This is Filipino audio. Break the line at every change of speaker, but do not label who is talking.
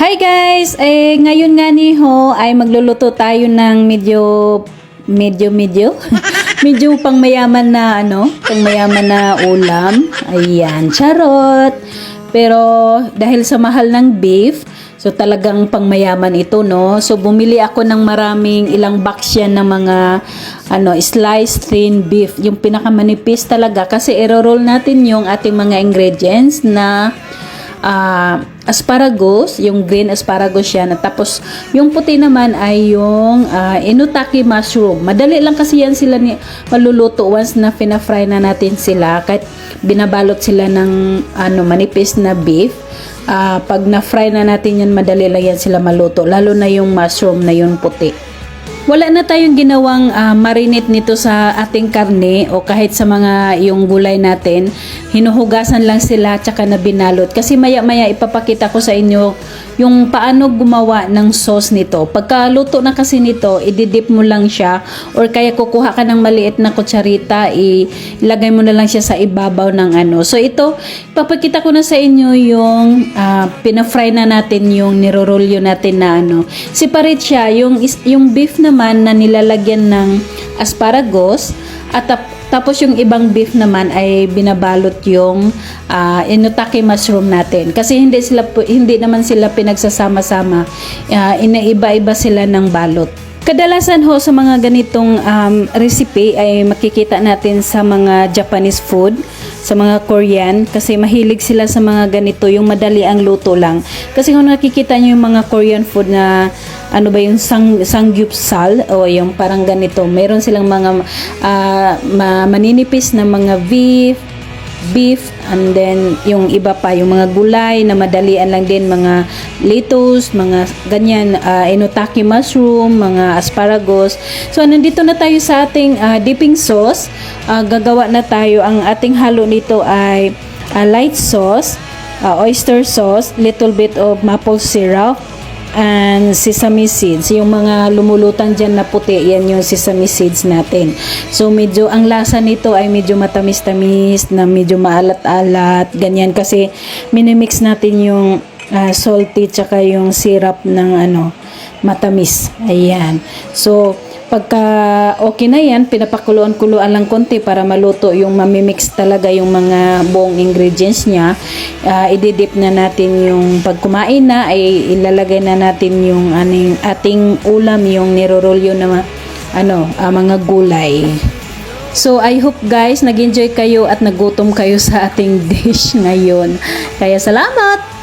Hi guys! Eh, ngayon nga ni Ho ay magluluto tayo ng medyo medyo medyo medyo pang mayaman na ano, pang mayaman na ulam. Ayan, charot. Pero dahil sa mahal ng beef, so talagang pang mayaman ito, no? So bumili ako ng maraming ilang box yan ng mga ano, sliced thin beef, yung pinakamanipis talaga kasi iro-roll natin yung ating mga ingredients na ah, asparagus, yung green asparagus yan. At tapos, yung puti naman ay yung ah, inutaki mushroom. Madali lang kasi yan sila ni, maluluto once na fina-fry na natin sila. Kahit binabalot sila ng ano, manipis na beef. Ah, pag na-fry na natin yan, madali lang yan sila maluto. Lalo na yung mushroom na yung puti. Wala na tayong ginawang ah, marinate nito sa ating karne o kahit sa mga yung gulay natin. Hinuhugasan lang sila tsaka na binalot. Kasi maya-maya ipapakita ko sa inyo yung paano gumawa ng sauce nito. Pagkaluto na kasi nito, ididip mo lang siya or kaya kukuha ka ng maliit na kutsarita, ilagay mo na lang siya sa ibabaw ng ano. So ito, ipapakita ko na sa inyo yung ah, pina-fry na natin yung nirorolyo natin na ano. Separate siya, yung, yung beef naman na nilalagyan ng asparagus at tapos yung ibang beef naman ay binabalot yung ah, inutake mushroom natin. Kasi hindi sila hindi naman sila pinagsasama-sama. Ah, inaiba-iba sila ng balot. Kadalasan ho sa mga ganitong um, recipe ay makikita natin sa mga Japanese food, sa mga Korean kasi mahilig sila sa mga ganito, yung madali ang luto lang. Kasi kung nakikita niyo yung mga Korean food na ano ba yung sang sangyupsal o yung parang ganito, meron silang mga ma- maninipis na mga beef, beef and then yung iba pa yung mga gulay na madalian lang din mga lettuce, mga ganyan uh, inutaki mushroom, mga asparagus. So nandito na tayo sa ating ah, dipping sauce. Ah, gagawa na tayo ang ating halo nito ay ah, light sauce, ah, oyster sauce, little bit of maple syrup, and sesame seeds. Yung mga lumulutang dyan na puti, yan yung sesame seeds natin. So, medyo, ang lasa nito ay medyo matamis-tamis, na medyo maalat-alat, ganyan. Kasi, minimix natin yung ah, salty, tsaka yung syrup ng ano, matamis. Ayan. So, pagka okay na yan, pinapakuluan-kuluan lang konti para maluto yung mamimix talaga yung mga buong ingredients niya. Ah, ididip na natin yung pag kumain na ay ilalagay na natin yung aning, ating ulam yung nirorolyo na ano, ah, mga gulay. So I hope guys nag-enjoy kayo at nagutom kayo sa ating dish ngayon. Kaya salamat!